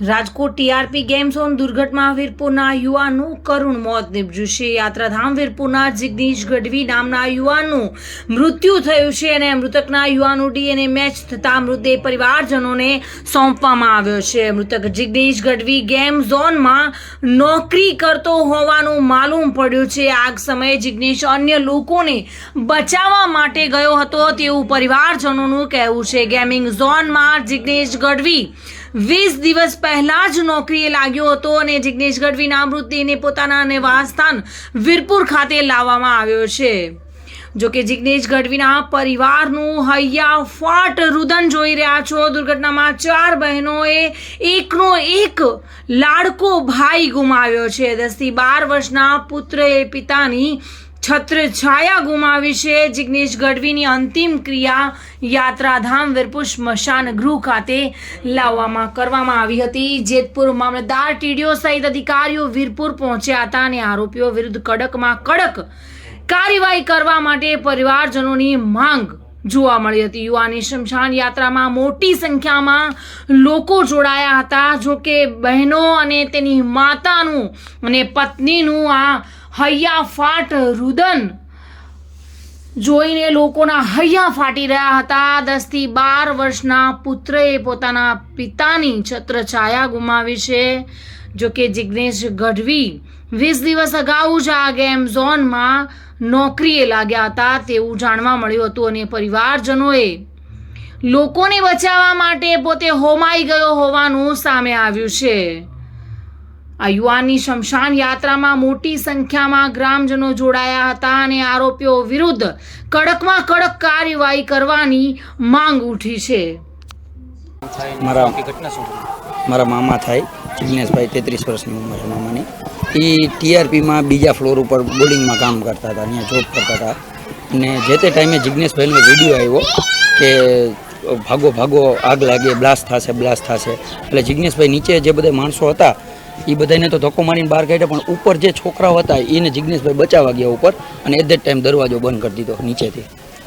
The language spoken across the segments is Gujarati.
રાજકોટ ટીઆરપી ગેમ ઝોન દુર્ઘટના વીરપુરના યુવાનનું કરુણ મોત નીપજ્યું છે. યાત્રાધામ વીરપુરના જિગ્નેશ ગઢવી નામના યુવાનનું મૃત્યુ થયું છે અને મૃતકના યુવાનનું ડીએનએ મેચ થતા મૃતદેહ પરિવારજનોને સોંપવામાં આવ્યો છે. મૃતક જિગ્નેશ ગઢવી ગેમ ઝોનમાં નોકરી કરતો હોવાનું માલુમ પડ્યું છે. આગ સમયે જિગ્નેશ અન્ય લોકોને બચાવવા માટે ગયો હતો તેવું પરિવારજનોનું કહેવું છે. ગેમિંગ ઝોનમાં જિગ્નેશ ગઢવી વીસ દિવસ પહેલા જ નોકરીએ લાગ્યો હતો અને જિગ્નેશ ગઢવીના મૃતદેહને પોતાના નિવાસસ્થાન વીરપુર ખાતે લાવવામાં આવ્યો છે. જોકે જિજ્ઞેશ ગઢવીના પરિવારનું હૈયા ફાટ રુદન જોઈ રહ્યા છો. દુર્ઘટનામાં ચાર બહેનોએ એકનો એક લાડકો ભાઈ ગુમાવ્યો છે. દસથી બાર વર્ષના પુત્રએ પિતાની છત્ર છાયા ગુમાવી છે. જિગ્નેશ ગઢવીની અંતિમ ક્રિયા યાત્રાધામ વીરપુર સ્મશાન ગૃહ ખાતે લાવવામાં કરવામાં આવી હતી. જેતપુર મામલતદાર ટીડીઓ સહિત અધિકારીઓ વીરપુર પહોંચ્યા હતા અને આરોપીઓ વિરુદ્ધ કડકમાં કડક કાર્યવાહી કરવા માટે પરિવારજનોની માંગ જોવા મળી હતી. યુવાની શમશાન યાત્રામાં મોટી સંખ્યામાં લોકો જોડાયા હતા. જો કે બહેનો અને તેની માતાનું અને પત્નીનું આ હૈયાફાટ રુદન. જોઈને લોકોના હૈયા ફાટી રહ્યા હતા. દસથી બાર વર્ષના પુત્રએ પોતાના પિતાની છત્રછાયા ગુમાવી છે. જો કે જિગ્નેશ ગઢવી વીસ દિવસ અગાઉ જ આ ગેમ ઝોનમાં નોકરીએ લાગ્યા હતા. તેવું જાણવા મળ્યું હતું અને પરિવારજનોએ લોકોને બચાવવા માટે પોતે હોમાઈ ગયો હોવાનું સામે આવ્યું છે. આ યુવાનની શમશાન યાત્રામાં મોટી સંખ્યામાં ગ્રામજનો જોડાયા હતા અને આરોપીઓ વિરુદ્ધ કડકમાં કડક કાર્યવાહી કરવાની માંગ ઉઠી છે. મારા? મારા મામા થાય, જિગ્નેશભાઈ તેત્રીસ વર્ષની ઉંમર છે મામાની. એ ટીઆરપીમાં બીજા ફ્લોર ઉપર બોર્ડિંગમાં કામ કરતા હતા, અહીંયા જોબ કરતા હતા. અને જે તે ટાઈમે જિગ્નેશભાઈનો વીડિયો આવ્યો કે ભાગો ભાગો આગ લાગે, બ્લાસ્ટ થશે બ્લાસ્ટ થશે. એટલે જિગ્નેશભાઈ નીચે જે બધા માણસો હતા એ બધાને તો ધક્કો મારીને બહાર કાઢ્યા પણ ઉપર જે છોકરાઓ હતા એને જિગ્નેશભાઈ બચાવવા ગયા ઉપર અને એટ ધ ટાઈમ દરવાજો બંધ કરી દીધો નીચેથી.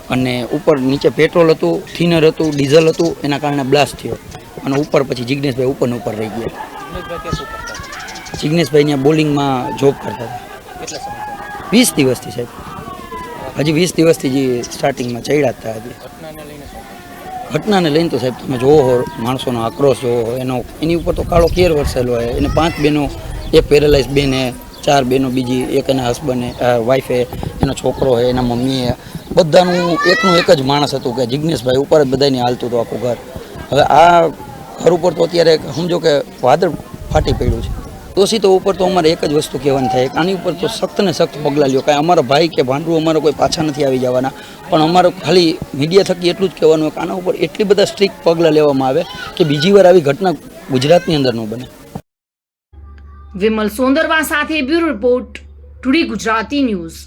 અને ઉપર નીચે પેટ્રોલ હતું થિનર હતું ડીઝલ હતું એના કારણે બ્લાસ્ટ થયો. અને ઉપર પછી જિગ્નેશભાઈ ઉપર ને ઉપર રહી ગયા. જિજ્ઞેશભાઈ બોલિંગમાં જોબ કરતા હતા. વીસ દિવસથી સાહેબ. હજી વીસ દિવસથી જે સ્ટાર્ટિંગમાં ચડ્યા હતા હજી ઘટનાને લઈને તો સાહેબ તમે જોવો હો, માણસોનો આક્રોશ જોવો હોય એનો એની ઉપર તો કાળો કેર વરસેલો હોય. એને પાંચ બહેનો, એક પેરેલાઇઝ બેન હે, ચાર બહેનો બીજી, એક એના હસબન્ડ વાઈફે એનો છોકરો હોય એના મમ્મીએ બધાનું એકનું એક જ માણસ હતું કે જિગ્નેશભાઈ, ઉપર જ બધાને હાલતું હતું આખું ઘર. હવે આ ઘર ઉપર તો અત્યારે સમજો કે વાદળ ફાટી પડ્યું છે. દોષિતો ઉપર તો અમારે એક જ વસ્તુ કહેવાની થાય. આની ઉપર તો સખ્ત ને સખ્ત પગલાં લ્યો. કાંઈ અમારા ભાઈ કે ભાંડું અમારા કોઈ પાછા નથી આવી જવાના. પણ અમારું ખાલી મીડિયા થકી એટલું જ કહેવાનું કે આના ઉપર એટલી બધા સ્ટ્રિક્ટ પગલાં લેવામાં આવે કે બીજી વાર આવી ઘટના ગુજરાતની અંદર ન બને. વિમલ સોંદરવા સાથે bureau report, today Gujarati news.